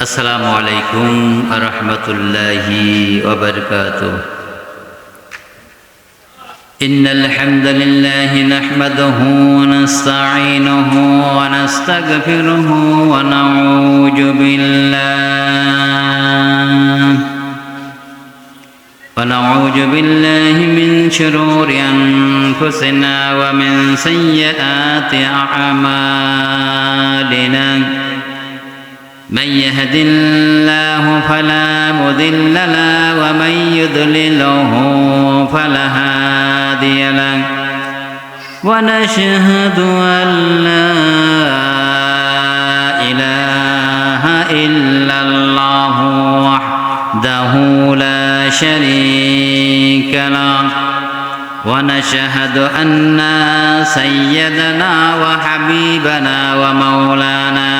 السلام عليكم ورحمة الله وبركاته. إن الحمد لله نحمده ونستعينه ونستغفره ونعوذ بالله. ونعوذ بالله من شرور أنفسنا ومن سيئات أعمالنا. من يهد الله فلا مضل له ومن يضلله فلا هادي له. ونشهد أن لا إله إلا الله وحده لا شريك له. ونشهد أن سيدنا وحبيبنا ومولانا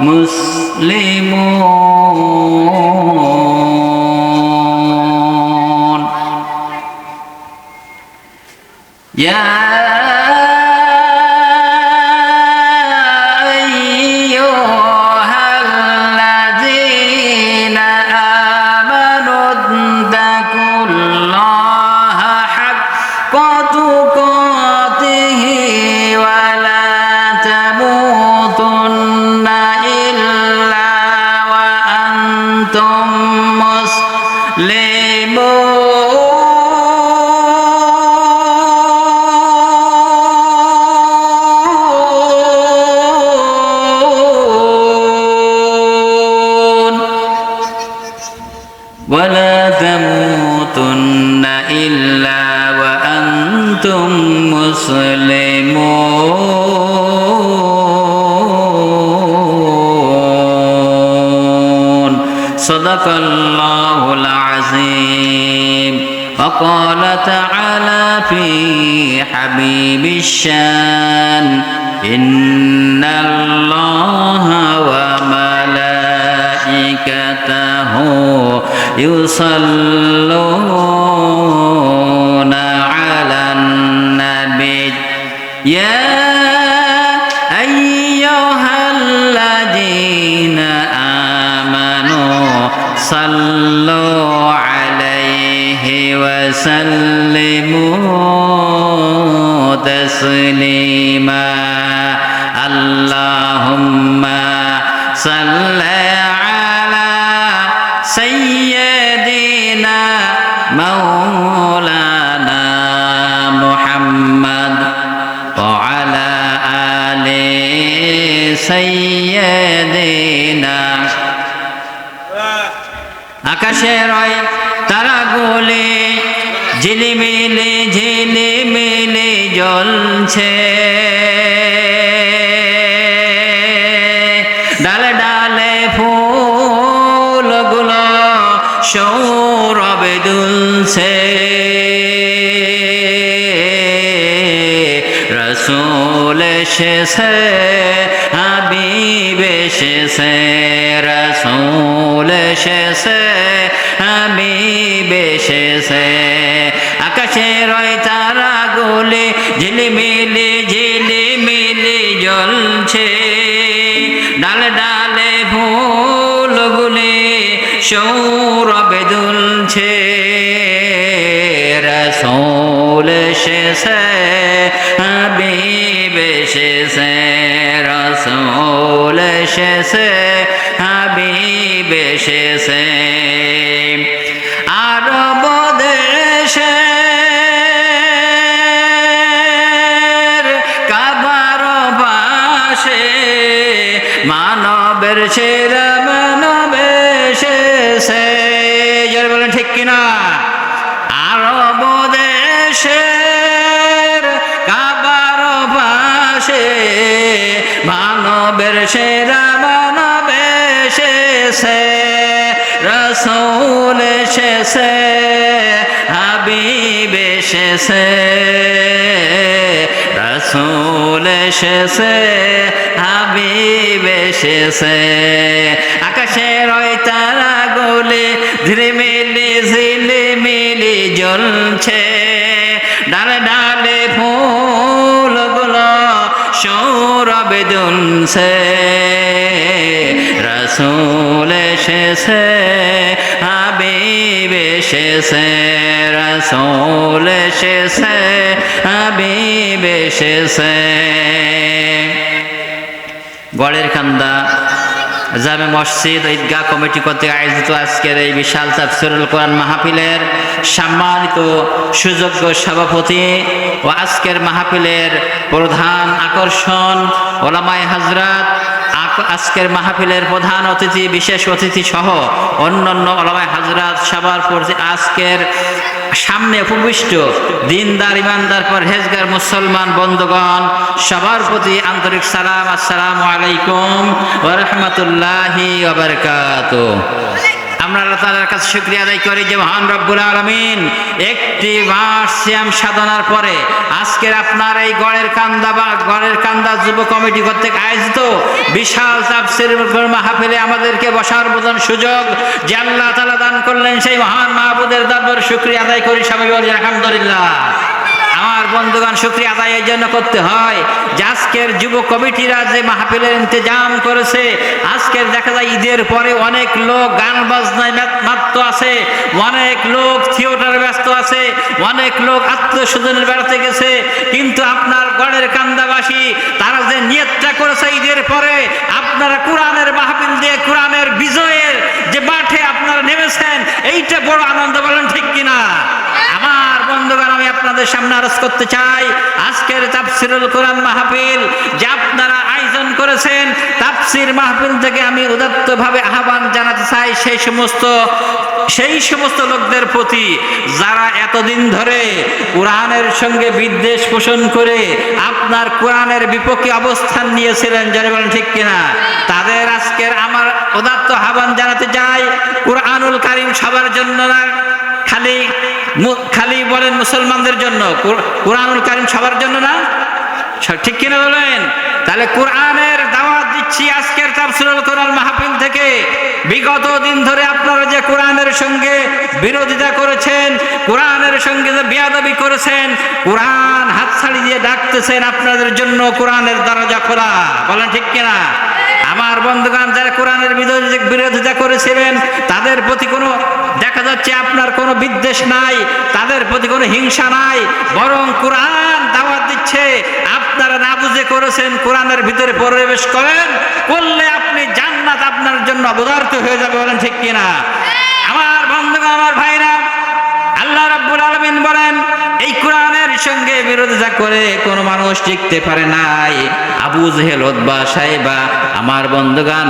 মুসলিমুন مسلمون ولا تموتن إلا وأنتم مسلمون. صدق الله وقال تعالى في حبيب الشان إن الله وملائكته يصلون على النبي. يا وسلموا تسليما اللهم صل على سيدنا مولانا محمد وعلى سيدنا আকাশের ওই তারাগুলি ঝিলিমিলি ঝিলিমিলি জ্বলছে। ডালে ডালে ফুলগুলো সৌরভে দুলছে। রসুল এসেছে, হাবিব এসেছে, রসুল এসেছে, হাবিব এসেছে। সৌরভে দুলছে রসৌল শেষে হাবিব রসৌল এসেছে হাবিব এসেছে। হাবিব এসেছে, রসুল এসেছে, হাবিব এসেছে। আকাশের ওই তারা গোলে ধীরে মিলি ঝিলি মিলি জ্বলছে। ডালে ডালে ফুলগুলো সৌরভে দুলছে রসুল এসেছে রসুল গড়ের কান্দা জামে মসজিদ, ঈদগাহ কমিটি কর্তৃক আয়োজিত আজকের এই বিশাল তাফসিরুল কোরআন মাহফিলের সম্মানিত সুযোগ্য সভাপতি ও আজকের মাহফিলের প্রধান আকর্ষণ ওলামায় হাজরাত আজকের মাহফিলের প্রধান অতিথি, বিশেষ অতিথি সহ অন্যান্য ওলামায় হাজরাত সবার আজকের সামনে উপবিষ্ট দিনদার, ইমানদার, পরহেজগার, মুসলমান, বন্ধুগণ, সবার প্রতি আন্তরিক সালাম, আসসালামু আলাইকুম ওয়া রাহমাতুল্লাহি ওয়া বারাকাতুহু। আমরা আল্লাহ তাআলার কাছে শুকরিয়া আদায় করি যে মহান রব্বুল আলামিন, একটি মাস শ্যাম সাধনার পরে আজকের আপনার এই গড়ের কান্দা বা গড়ের কান্দা যুব কমিটি কর্তৃক আয়োজিত বিশাল তাফসির মাহফিলে আমাদেরকে বসার মতন সুযোগ যে আল্লাহ তাআলা দান করলেন সেই মহান মাহবুদের দরবার শুকরিয়া আদায় করি সবাই বলি, আলহামদুলিল্লাহ। আমার বন্ধুগণ, শুক্রিয়া আদায় এই জন্য করতে হয়। যে আজকের যুব কমিটিরা যে মাহফিলের ইন্তজাম করেছে, আজকের দেখা যায় ঈদের পরে অনেক লোক গান বাজনায় মাত্ত আছে, অনেক লোক থিয়েটারে ব্যস্ত আছে, অনেক লোক আত্মস্বজনের বেড়াতে গেছে। কিন্তু আপনার গড়ের কান্দাবাসী, তারা যে নিয়তটা করেছে ঈদের পরে, আপনারা কোরআনের মাহফিল দিয়ে কোরআনের বিজয়ের যে মাঠে আপনারা নেমেছেন, এইটা বড় আনন্দ বলেন ঠিক কিনা আমার বন্ধুগণ আমি আপনাদের সামনে আরজ করতে চাই। আজকের তাফসিরুল কোরআন মাহফিল যে আপনারা আয়োজন করেছেন, তাফসির মাহফিল থেকে আমি উদাত্তভাবে আহ্বান জানাতে চাই সেই সমস্ত সেই সমস্ত লোকদের প্রতি যারা এতদিন ধরে কোরআনের সঙ্গে বিদ্বেষ পোষণ করে আপনার কোরআনের বিপক্ষে অবস্থান নিয়েছিলেন যারা বলেন ঠিক কিনা? তাদের আজকের আমার উদাত্ত আহ্বান জানাতে চাই, কোরআনুল কারিম সবার জন্য না খালি খালি বলেন মুসলমানদের জন্য, কোর- কোরআনুল কারিম সবার জন্য না? ঠিক কিনা বলেন? তাহলে কোরআনের দাওয়াত দিচ্ছি আজকের তাফসিরুল কোরআন মাহফিল থেকে। বিগত দিন ধরে আপনারা যে কোরআনের সঙ্গে বিরোধিতা করেছেন, কোরআনের সঙ্গে যে বিয়াদবি করেছেন, কোরআন হাতছাড়ি দিয়ে ডাকতেছেন আপনাদের জন্য কোরআনের দরজা খোলা। বলেন ঠিক কিনা? আমার বন্ধুগণ, যারা কোরআনের বিরোধী- বিরোধিতা করেছিলেন, তাদের প্রতি কোনো দেখা যাচ্ছে আপনার কোনো বিদ্বেষ নাই, তাদের প্রতি কোনো হিংসা নাই, বরং কোরআন দাওয়াত দিচ্ছে। আপনারা না বুঝে করেছেন, কোরআনের ভিতরে প্রবেশ করেন, করলে আপনি জান্নাত আপনার জন্য অবদার্থ হয়ে যাবে, বলেন ঠিক কিনা? আমার বন্ধুগণ, আমার ভাইরা, আল্লাহ রাব্বুল আলমিন বলেন এই কোরআনের সঙ্গে বিরোধিতা করে কোনো মানুষ টিকতে পারে নাই। আবু জেহেল ওদবা সাহেবা আমার বন্ধুগান,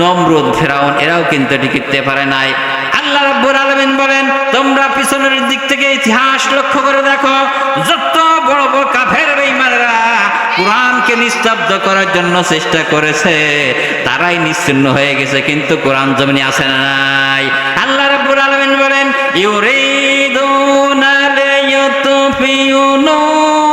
নমরুদ, ফেরাউন, এরাও কিন্তু টিকতে পারে নাই। আল্লাহ রাব্বুল আলামিন বলেন, তোমরা পিছনের দিক থেকে ইতিহাস লক্ষ্য করে দেখো, যত বড় বড় কাফের বেঈমানরা কোরআনকে নিস্তব্ধ করার জন্য চেষ্টা করেছে, তারাই নিশ্চিন্ন হয়ে গেছে, কিন্তু কোরআন জমিনে আসে নাই। আল্লাহ রাব্বুল আলামিন বলেন ইউরিদুনা লিয়ুতফিউ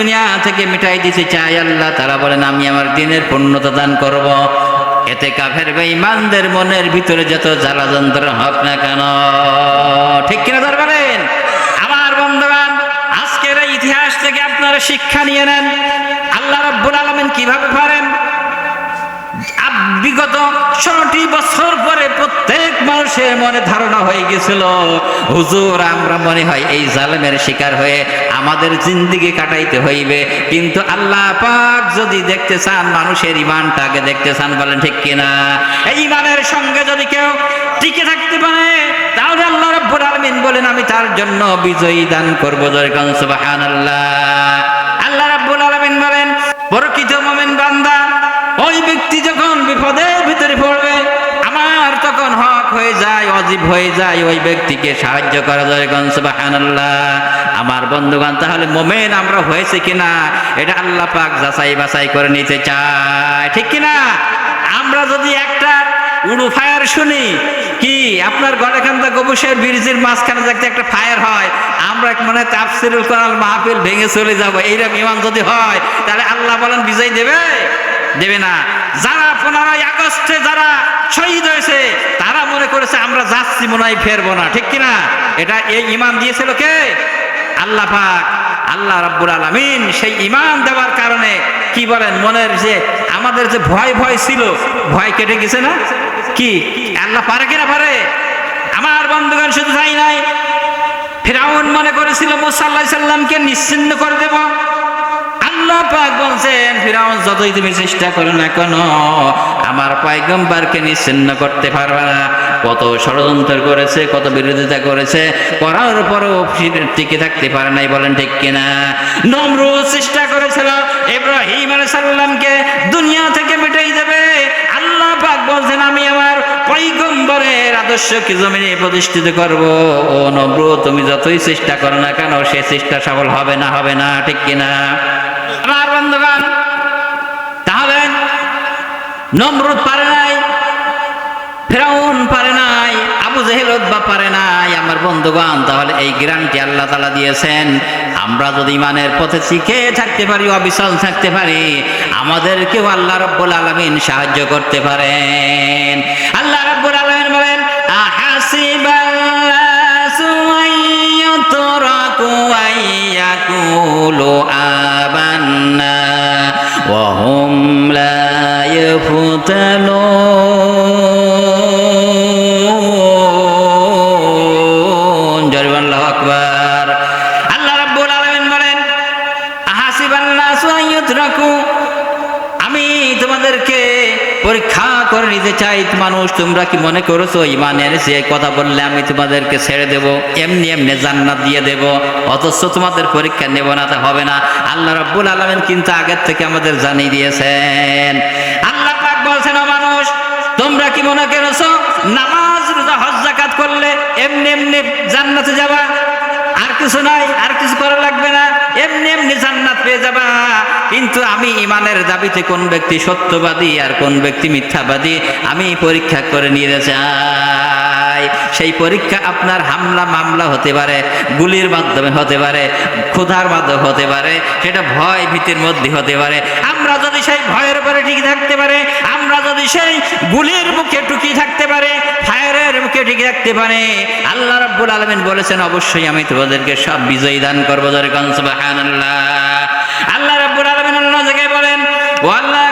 দুনিয়া থেকে মিটাই দিতে চাই আল্লাহ। তারা বলেন, আমি আমার দিনের পূর্ণতা দান করব। এতে কাফের বেঈমানদের মনের ভিতরে যত জ্বালা যন্ত্রণা হোক না কেন। ঠিক কিনা ধর বলেন? আমার বন্ধুবান আজকের ইতিহাস থেকে আপনারা শিক্ষা নিয়ে নেন। আল্লাহ রব্বুল আলামিন কীভাবে পারেন? বিগত ষোলোটি বছর পরে প্রত্যেক মানুষের মনে ধারণা হয়ে গেছিল, হুজুর, আমরা মনে হয় এই জালেমের শিকার হয়ে আমাদের জিন্দিগি কাটাইতে হইবে। কিন্তু আল্লাহ পাক যদি দেখতে চান, মানুষের ইমানটাকে দেখতে চান, বলেন ঠিক কিনা? এই ইমানের সঙ্গে যদি কেউ টিকে থাকতে পারে, তাহলে আল্লাহ রাব্বুল আলামিন বলেন, আমি তার জন্য বিজয়ী দান করব। জয়কান সুবহানাল্লাহ আল্লাহ রাব্বুল আলামিন বলেন প্রকৃত মুমিন বান্দা ওই ব্যক্তি যখন বিপদের ভিতরে পড়বে আমার তখন হক হয়ে যায়, অজীব হয়ে যায়, ওই ব্যক্তিকে সাহায্য করা যায়। সুবহানাল্লাহ, আমার বন্ধুগণ, তাহলে মোমেন আমরা হয়েছে কিনা? এটা আল্লাহ পাক যাচাই বাছাই করে নিতে চায়। ঠিক কিনা? আমরা যদি একটা উড়ু ফায়ার শুনি, কি আপনার খান্তা গবুসের ব্রিজের মাঝখানে দেখতে একটা ফায়ার হয়, আমরা মানে তাফসিরুল কোরআন মাহফিল ভেঙে চলে যাব, এইরকম ইমান যদি হয়, তাহলে আল্লাহ বলেন বিজয় দেবে? দেবে না। যারা পনেরোই আগস্টে যারা শহীদ হয়েছে, তারা মনে করেছে, আমরা যাচ্ছি, মনে হয় ফেরবো না। ঠিক কিনা? এটা এই ইমান দিয়েছিল কে? আল্লাহ পাক, আল্লাহ রাব্বুল আলামিন। সেই ইমান দেওয়ার কারণে কি বলেন? মনের যে, আমাদের যে ভয় ভয় ছিল, ভয় কেটে গেছে না? কি? আল্লাহ পারে কিনা পারে? আমার বন্ধুগণ শুধু তাই নাই ফেরাউন মনে করেছিল, মুসা আল্লাহ সাল্লামকে নিশ্চিন্ন করে দেব। আল্লাহ পাক বলছেন, ফিরাউন যতই তুমি চেষ্টা করো না কেন, আমার পয়গম্বরকে নিশ্চিন্ন করতে পারবে না। কত ষড়যন্ত্র করেছে, কত বিরোধিতা করেছে, করার পরও টিকে থাকতে পারে নাই, বলেন ঠিক কিনা? নমরুদ চেষ্টা করেছিল ইব্রাহিম আলাইহিস সালামকে দুনিয়া থেকে মিটাই দেবে। আল্লাহ পাক বলছেন, আমি আমার পৈগম্বরের আদর্শকে জমিনে প্রতিষ্ঠিত করব। ও নব্র তুমি যতই চেষ্টা করো না কেন, সে চেষ্টা সফল হবে না হবে না, ঠিক কিনা? বন্ধুগণ তাহলে নমরুদ পারে নাই, ফেরাউন পারে নাই, আবু উদ্বা পারে নাই। আমার বন্ধুগণ, তাহলে এই আল্লাহ তালা দিয়েছেন, আমরা যদি ইমানের পথে শিখে থাকতে পারি, অবিচল থাকতে পারি, আমাদেরকেও আল্লাহ রব্বুল আলমিন সাহায্য করতে পারেন। আল্লাহ রব্বুল আলমিন বলেন ترك أن يقولوا آمنا وهم لا يفتنون মানুষ, তোমরা কি মনে করেছ, ইমানের যে কথা বললে আমি তোমাদেরকে ছেড়ে দেব? এমনি এমনি জান্নাত দিয়ে দেব, অথচ তোমাদের পরীক্ষা নেব না হবে না। আল্লাহ রাব্বুল আলামিন কিন্তু আগের থেকে আমাদের জানিয়ে দিয়েছেন। আল্লাহ পাক বলছেন মানুষ, তোমরা কি মনে করেছ, নামাজ, রোজা, হজ করলে এমনি এমনি জান্নাতে যাবা? আর কিছু নাই, আর কিছু করা লাগবে না, এমনি এমনি জান্নাত পেয়ে যাবা। কিন্তু আমি ইমানের দাবিতে কোন ব্যক্তি সত্যবাদী আর কোন ব্যক্তি মিথ্যাবাদী, আমি পরীক্ষা করে নিয়ে চাই সেই পরীক্ষা আপনার হামলা মামলা হতে পারে, গুলির মাধ্যমে হতে পারে, ক্ষুধার মাধ্যমে হতে পারে, সেটা ভয় ভীতির মধ্যে হতে পারে। আমরা যদি সেই ভয়ের উপরে টিকে থাকতে পারে, আমরা যদি সেই গুলির মুখে টুকি থাকতে পারে, ফায়ারের মুখে টিকে থাকতে পারে, আল্লাহ রাব্বুল আলামিন বলেছেন, অবশ্যই আমি তোমাদেরকে সব বিজয়ী দান করব সুবহানাল্লাহ। আল্লাহ রাব্বুল আলামিন অন্য জায়গায় বলেন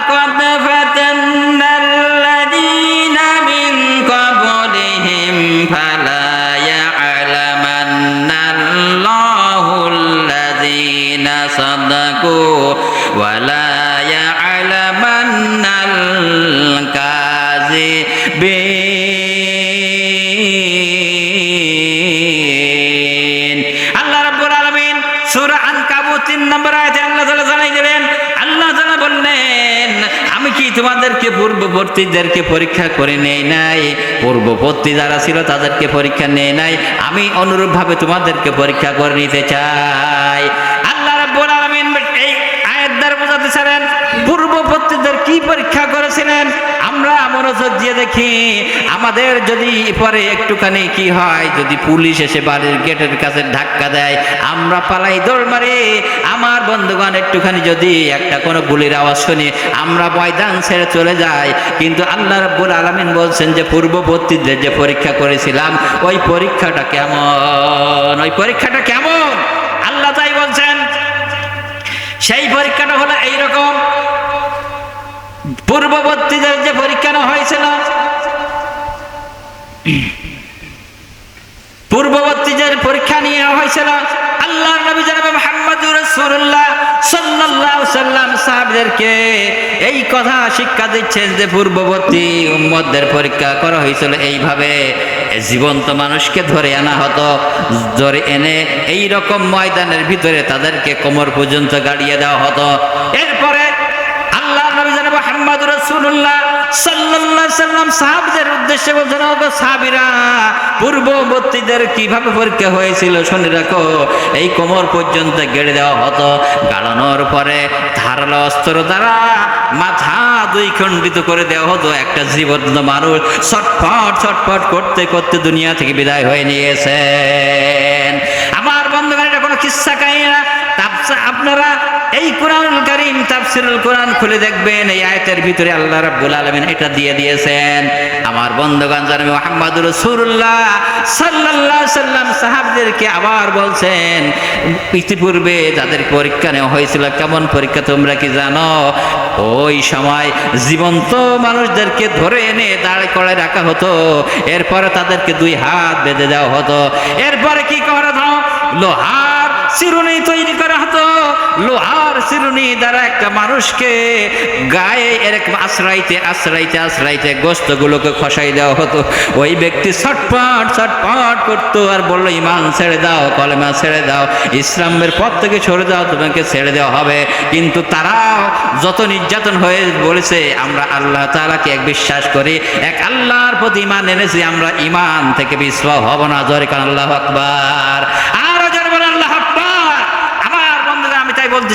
পূর্ববর্তীদেরকে পরীক্ষা করে নেই নাই। পূর্ববর্তী যারা ছিল তাদেরকে পরীক্ষা নেই নাই। আমি অনুরূপভাবে তোমাদেরকে পরীক্ষা করে নিতে চাই আল্লাহ রাব্বুল আলামিন এই আয়াত দ্বারা বোঝাতে চান পূর্ববর্তীদের কি পরীক্ষা করেছিলেন? আমরা মনোযোগ দিয়ে দেখি, আমাদের যদি পরে একটুখানি কি হয়, যদি পুলিশ এসে বাড়ির গেটের কাছে ধাক্কা দেয়, আমরা পালাই দৌড় মারি। আমার বন্ধুগণ একটুখানি যদি একটা কোনো গুলির আওয়াজ শুনি, আমরা ময়দান ছেড়ে চলে যাই। কিন্তু আল্লাহ রাব্বুল আলামিন বলছেন যে, পূর্ববর্তীদের যে পরীক্ষা করেছিলাম, ওই পরীক্ষাটা কেমন? ওই পরীক্ষাটা কেমন? আল্লাহ তাই বলছেন, সেই পরীক্ষাটা হলো এইরকম পূর্ববর্তীদের যে পরীক্ষা হয়েছিল, পূর্ববর্তীদের পরীক্ষা নিয়ে হয়েছিল আল্লাহ নবী জনাব মুহাম্মদুর রাসূলুল্লাহ সাল্লাল্লাহু সাল্লাম সাহাবদেরকে এই কথা শিক্ষা দিচ্ছেন যে পূর্ববর্তী উম্মতদের পরীক্ষা করা হয়েছিল এইভাবে। জীবন্ত মানুষকে ধরে আনা হতো, ধরে এনে এই রকম ময়দানের ভিতরে তাদেরকে কোমর পর্যন্ত গাড়িয়ে দেওয়া হতো। এরপরে আল্লাহ নবী জনাব মুহাম্মদ রাসূলুল্লাহ সাল্লাল্লাহু সাল্লাম সাহাবদের উদ্দেশ্যে বলছেন ও সাহাবীরা, পূর্ববর্তীদের কীভাবে পরীক্ষা হয়েছিল শুনে রাখো। এই কোমর পর্যন্ত গেড়ে দেওয়া হতো। গাড়ানোর পরে ধারালো অস্ত্র দ্বারা মাথা দুই খণ্ডিত করে দেওয়া হতো। একটা জীবন্ত মানুষ ছটফট ছটফট করতে করতে দুনিয়া থেকে বিদায় হয়ে নিয়েছেন। আমার বন্ধুগণ, এটা কোনো কিস্সা কাহিনী না। আপনারা এই কোরআনুল কারীম তাফসিরুল কোরআন খুলে দেখবেন, এই আয়াতের ভিতরে আল্লাহ রাব্বুল আলামিন এটা দিয়ে দিয়েছেন। আমার বন্ধুগণ জানাবে মুহাম্মদুর রাসূলুল্লাহ সাল্লাল্লাহু আলাইহি সাল্লাম, সাহাবদেরকে আবার বলছেন, ইতিপূর্বে যাদের পরীক্ষা নেওয়া হয়েছিল, কেমন পরীক্ষা তোমরা কি জানো? ওই সময় জীবন্ত মানুষদেরকে ধরে এনে দাঁড় করে রাখা হতো, এরপরে তাদেরকে দুই হাত বেঁধে দেওয়া হতো। এরপরে কি করা হতো? লোহার চিরুনি তৈরি করা হতো। লোহার চিরুনি দ্বারা একটা মানুষকে গায়ে এরকম আশ্রাইতে আশ্রাইতে আশ্রাইতে গোস্তগুলোকে খসাই দেওয়া হতো। ওই ব্যক্তি ছটপট ছটপট করতো আর বলল, ইমান ছেড়ে দাও, কলেমা ছেড়ে দাও, ইসলামের পথ থেকে সরে দাও তোমাকে ছেড়ে দেওয়া হবে। কিন্তু তারা যত নির্যাতন হয়ে বলেছে, আমরা আল্লাহ তাআলাকে এক বিশ্বাস করি, এক আল্লাহর প্রতি ইমান এনেছি, আমরা ইমান থেকে বিস্ফোর হব না। জোরে কারণ আল্লাহ আকবার আরও জোরে বলেন আল্লাহ আকবার আমার বন্ধুরা আমি তাই বলতে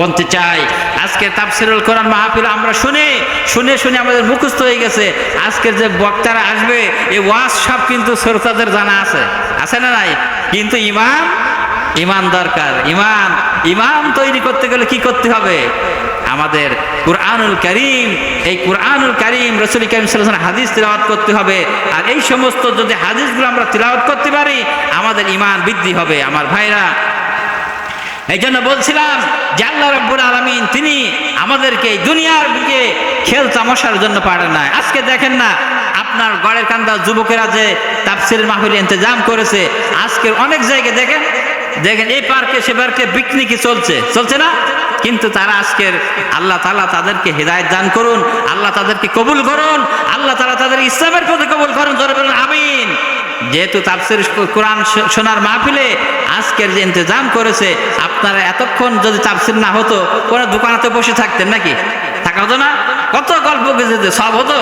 বলতে চাই, আজকে তাফসিরুল কোরআন মাহফিল আমরা শুনে শুনে শুনে আমাদের মুখস্থ হয়ে গেছে। আজকের যে বক্তারা আসবে, এই ওয়াজ সব কিন্তু শ্রোতাদের জানা আছে। আছে না নাই? কিন্তু ইমান ইমান দরকার। ইমান ইমান তৈরি করতে গেলে কি করতে হবে? আমাদের কুরআনুল করিম, এই কুরআনুল করিম রসুল করিম আলাইহি হাদিস তিলাওয়াত করতে হবে। আর এই সমস্ত যদি হাদিসগুলো আমরা তিলাওয়াত করতে পারি, আমাদের ইমান বৃদ্ধি হবে। আমার ভাইরা এই জন্য বলছিলাম যে আল্লাহ রব্বুল আলমিন, তিনি আমাদেরকে এই দুনিয়ার দিকে খেল তামাশার জন্য পারেন না আজকে দেখেন না, আপনার গড়ের কান্দা যুবকেরা যে তাফসির মাহফিল ইন্তজাম করেছে, আজকের অনেক জায়গায় দেখেন দেখেন এই পার্কে সে পার্কে পিকনিকই চলছে চলছে না? কিন্তু তারা আজকের আল্লাহ তালা তাদেরকে হৃদায়ত দান করুন, আল্লাহ তাদেরকে কবুল করুন, আল্লাহ তালা তাদের ইসলামের পথে কবুল করুন আমিন। যেহেতু তাফসির কোরআন শোনার মাহফিলে আজকের যে ইন্তজাম করেছে, আপনারা এতক্ষণ যদি তাফসির না হতো কোনো দোকানাতে বসে থাকতেন নাকি? থাকা হতো না? কত গল্প গেছে সব হতো?